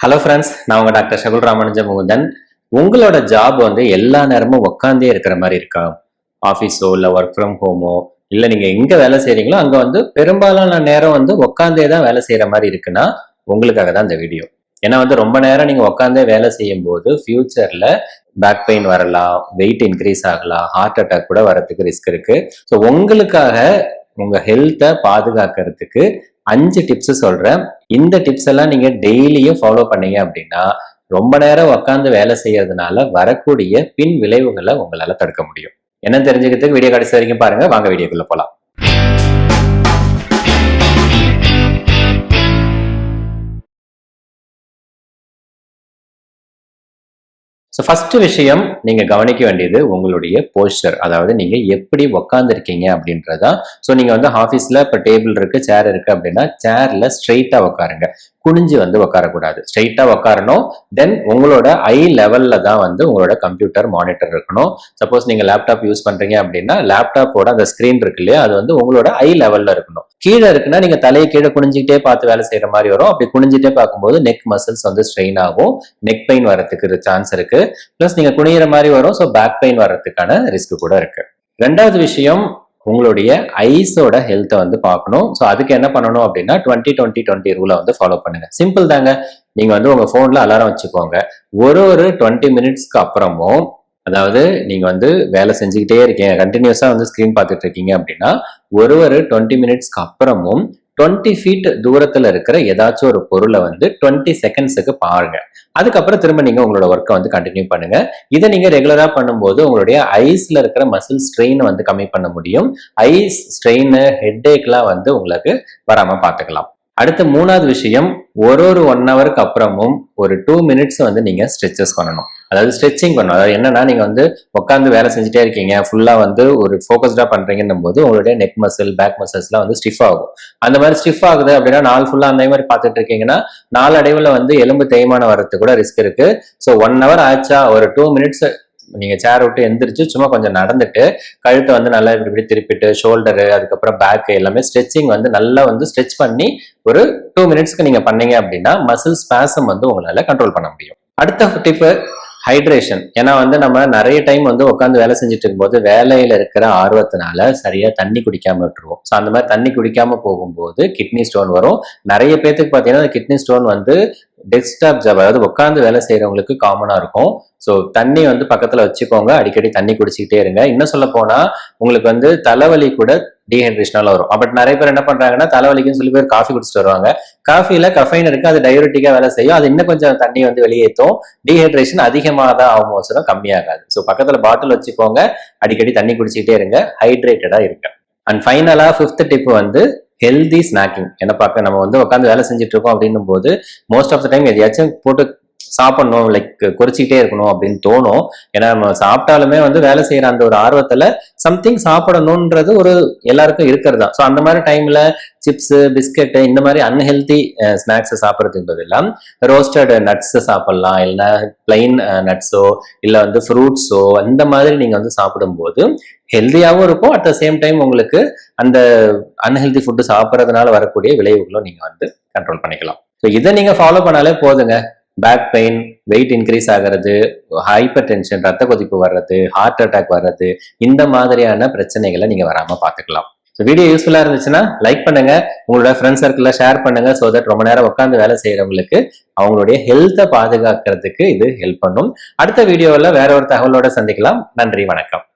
Hello friends நான் உங்கள் doctor ஷகுல் Ramanuja Mukundan உங்களோட ஜாப் வந்து எல்லா நேரமும் உட்காந்தே இருக்கிற மாதிரி இருக்கா? ஆஃபீஸோ இல்லை ஒர்க் ஃப்ரம் ஹோமோ இல்லை நீங்கள் எங்கே வேலை செய்கிறீங்களோ அங்கே வந்து பெரும்பாலான நேரம் வந்து உட்காந்தே தான் வேலை செய்கிற மாதிரி இருக்குன்னா உங்களுக்காக தான் இந்த வீடியோ ஏன்னா வந்து ரொம்ப நேரம் நீங்கள் உட்காந்தே வேலை செய்யும் போது ஃபியூச்சரில் பேக் பெயின் வரலாம் வெயிட் இன்க்ரீஸ் ஆகலாம் ஹார்ட் அட்டாக் கூட வரதுக்கு ரிஸ்க் இருக்குது ஸோ உங்களுக்காக உங்கள் ஹெல்த்தை பாதுகாக்கிறதுக்கு அஞ்சு டிப்ஸ் சொல்றேன். இந்த டிப்ஸ் எல்லாம் நீங்க டெய்லியும் ஃபாலோ பண்ணீங்க அப்படின்னா ரொம்ப நேரம் உட்காந்து வேலை செய்யறதுனால வரக்கூடிய பின் விளைவுகளை உங்களால தடுக்க முடியும். என்ன தெரிஞ்சுக்கிறதுக்கு வீடியோ கடைசி வரைக்கும் பாருங்க. வாங்க வீடியோக்குள்ள போலாம். ஸோ ஃபஸ்ட்டு விஷயம் நீங்கள் கவனிக்க வேண்டியது உங்களுடைய போஸ்டர் அதாவது நீங்கள் எப்படி உக்காந்துருக்கீங்க அப்படின்றதான் ஸோ நீங்கள் வந்து ஆஃபீஸில் இப்போ டேபிள் இருக்குது சேர் இருக்குது அப்படின்னா சேரில் ஸ்ட்ரெயிட்டாக உட்காருங்க குனிஞ்சு வந்து உட்காரக்கூடாது ஸ்ட்ரெயிட்டாக உட்காரணும் தென் உங்களோட ஐ லெவலில் தான் வந்து உங்களோட கம்ப்யூட்டர் மானிட்டர் இருக்கணும். சப்போஸ் நீங்கள் லேப்டாப் யூஸ் பண்ணுறீங்க அப்படின்னா லேப்டாப்போட அந்த ஸ்க்ரீன் இருக்கு இல்லையா அது வந்து உங்களோட ஐ லெவலில் இருக்கணும். கீழே இருக்குன்னா நீங்கள் தலையை கீழே குனிஞ்சிக்கிட்டே பார்த்து வேலை செய்கிற மாதிரி வரும். அப்படி குனிஞ்சிட்டே பார்க்கும்போது நெக் மசில்ஸ் வந்து ஸ்ட்ரெயின் ஆகும். நெக் பெயின் வரத்துக்கு சான்ஸ் இருக்குது பிளஸ் நீங்க குனிகிற மாதிரி வரும். ஸோ பேக் பெயின் வர்றதுக்கான ரிஸ்க் கூட இருக்கு. ரெண்டாவது விஷயம் உங்களுடைய ஐஸோட ஹெல்த்தை வந்து பார்க்கணும். ஸோ அதுக்கு என்ன பண்ணணும் அப்படின்னா டுவெண்ட்டி டுவெண்ட்டி டுவெண்ட்டி ரூலை வந்து ஃபாலோ பண்ணுங்க. சிம்பிள் தாங்க. நீங்க வந்து உங்க ஃபோன்ல அலாரம் வச்சுக்கோங்க. ஒரு ஒரு டுவெண்ட்டி மினிட்ஸ்க்கு அப்புறமும் அதாவது நீங்க வந்து வேலை செஞ்சுக்கிட்டே இருக்கீங்க கண்டினியூஸா வந்து ஸ்கிரீன் பார்த்துட்டு இருக்கீங்க அப்படின்னா ஒரு ஒரு டுவெண்ட்டி மினிட்ஸ்க்கு அப்புறமும் டுவெண்ட்டி ஃபீட் தூரத்தில் இருக்கிற ஏதாச்சும் ஒரு பொருளை வந்து டுவெண்ட்டி செகண்ட்ஸுக்கு பாருங்க. அதுக்கப்புறம் திரும்ப நீங்கள் உங்களோட ஒர்க்கை வந்து கண்டினியூ பண்ணுங்க. இதை நீங்கள் ரெகுலராக பண்ணும்போது உங்களுடைய ஐஸில் இருக்கிற மசில் ஸ்ட்ரெயின் வந்து கம்மி பண்ண முடியும். ஐஸ் ஸ்ட்ரெயின் ஹெட்ஏக்லாம் வந்து உங்களுக்கு வராமல் பார்த்துக்கலாம். அடுத்த மூணாவது விஷயம் ஒரு ஒரு ஒன் ஹவருக்கு அப்புறமும் ஒரு டூ மினிட்ஸ் வந்து நீங்க ஸ்ட்ரெச்சஸ் பண்ணணும். அதாவது ஸ்ட்ரெச்சிங் பண்ணணும். அதாவது என்னன்னா நீங்க வந்து உட்காந்து வேலை செஞ்சுட்டே இருக்கீங்க. ஃபுல்லா வந்து ஒரு ஃபோக்கஸ்டா பண்றீங்கன்னும் போது உங்களுடைய நெக் மசில் பேக் மசில்ஸ்லாம் வந்து ஸ்டிஃப் ஆகும். அந்த மாதிரி ஸ்டிஃப் ஆகுது அப்படின்னா நாள் ஃபுல்லா அந்த மாதிரி பார்த்துட்டு இருக்கீங்கன்னா நாளடைவுல வந்து எலும்பு தேய்மானம் வரதுக்கு கூட ரிஸ்க் இருக்கு. ஸோ ஒன் ஹவர் ஆச்சா? ஒரு டூ மினிட்ஸ் நீங்கள் சேர் விட்டு எந்திரிச்சு சும்மா கொஞ்சம் நடந்துட்டு கழுத்தை வந்து நல்லா இப்படி இப்படி திருப்பிட்டு ஷோல்டரு அதுக்கப்புறம் பேக்கு எல்லாமே ஸ்ட்ரெச்சிங் வந்து நல்லா வந்து ஸ்ட்ரெச் பண்ணி ஒரு டூ மினிட்ஸ்க்கு நீங்கள் பண்ணீங்க அப்படின்னா மசில் ஸ்பேசம் வந்து உங்களால் கண்ட்ரோல் பண்ண முடியும். அடுத்த டிப்பு ஹைட்ரேஷன் ஏன்னா வந்து நம்ம நிறைய டைம் வந்து உட்காந்து வேலை செஞ்சுட்டு இருக்கும்போது வேலையில இருக்கிற ஆர்வத்தினால சரியா தண்ணி குடிக்காம விட்டுருவோம். ஸோ அந்த மாதிரி தண்ணி குடிக்காம போகும்போது கிட்னி ஸ்டோன் வரும். நிறைய பேத்துக்கு பார்த்தீங்கன்னா கிட்னி ஸ்டோன் வந்து டெஸ்க்டாப் ஜாப் அதாவது உட்காந்து வேலை செய்யறவங்களுக்கு காமனா இருக்கும். ஸோ தண்ணி வந்து பக்கத்துல வச்சுக்கோங்க. அடிக்கடி தண்ணி குடிச்சிக்கிட்டே இருங்க. இன்னும் சொல்ல போனா உங்களுக்கு வந்து தலைவலி கூட டீஹைட்ரேஷனால வரும். பட் நிறைய பேர் என்ன பண்றாங்கன்னா தலைவலிக்குன்னு சொல்லி பேர் காஃபி குடிச்சிட்டு வருவாங்க. காஃபியில் கஃபைன் இருக்கு அது டையூரிட்டிக்கா வேலை செய்யும். அது இன்னும் கொஞ்சம் தண்ணி வந்து வெளியேற்றும். டீஹைட்ரேஷன் அதிகமாக தான் ஆகும். அவசரம் கம்மியாகாது. ஸோ பக்கத்துல பாட்டில் வச்சுக்கோங்க. அடிக்கடி தண்ணி குடிச்சிக்கிட்டே இருங்க. ஹைட்ரேட்டடா இருக்க அண்ட் ஃபைனலா ஃபிஃப்த் டிப் வந்து ஹெல்தி ஸ்நாக்கிங் என்ன பார்க்க நம்ம வந்து உட்காந்து வேலை செஞ்சுட்டு இருக்கோம் அப்படின்னும் போது மோஸ்ட் ஆஃப் த டைம் எதையாச்சும் போட்டு சாப்பிடணும் லைக் குறைச்சிக்கிட்டே இருக்கணும் அப்படின்னு தோணும். ஏன்னா நம்ம சாப்பிட்டாலுமே வந்து வேலை செய்யற அந்த ஒரு ஆர்வத்துல சம்திங் சாப்பிடணுன்றது ஒரு எல்லாருக்கும் இருக்கிறது தான். ஸோ அந்த மாதிரி டைம்ல சிப்ஸ் பிஸ்கெட்டு இந்த மாதிரி அன்ஹெல்தி ஸ்நாக்ஸை சாப்பிட்றதுன்றது எல்லாம் ரோஸ்டட் நட்ஸை சாப்பிடலாம். இல்லைன்னா பிளைன் நட்ஸோ இல்லை வந்து ஃப்ரூட்ஸோ அந்த மாதிரி நீங்கள் வந்து சாப்பிடும்போது ஹெல்த்தியாகவும் இருக்கும். அட் த சேம் டைம் உங்களுக்கு அந்த அன்ஹெல்தி ஃபுட்டு சாப்பிட்றதுனால வரக்கூடிய விளைவுகளும் நீங்கள் வந்து கண்ட்ரோல் பண்ணிக்கலாம். ஸோ இதை நீங்கள் ஃபாலோ பண்ணாலே போதுங்க. பேக் பெயின் வெயிட் இன்க்ரீஸ் ஆகிறது ஹைப்பர் டென்ஷன் ரத்த கொதிப்பு வர்றது ஹார்ட் அட்டாக் வர்றது இந்த மாதிரியான பிரச்சனைகளை நீங்கள் வராமல் பார்த்துக்கலாம். ஸோ வீடியோ யூஸ்ஃபுல்லாக இருந்துச்சுன்னா லைக் பண்ணுங்க உங்களோட ஃப்ரெண்ட்ஸ் சர்க்கிளில் ஷேர் பண்ணுங்க ஸோ தட் ரொம்ப நேரம் உட்காந்து வேலை செய்யறவங்களுக்கு அவங்களுடைய ஹெல்த்தை பாதுகாக்கிறதுக்கு இது ஹெல்ப் பண்ணும். அடுத்த வீடியோவில் வேற ஒரு தகவலோட சந்திக்கலாம். நன்றி வணக்கம்.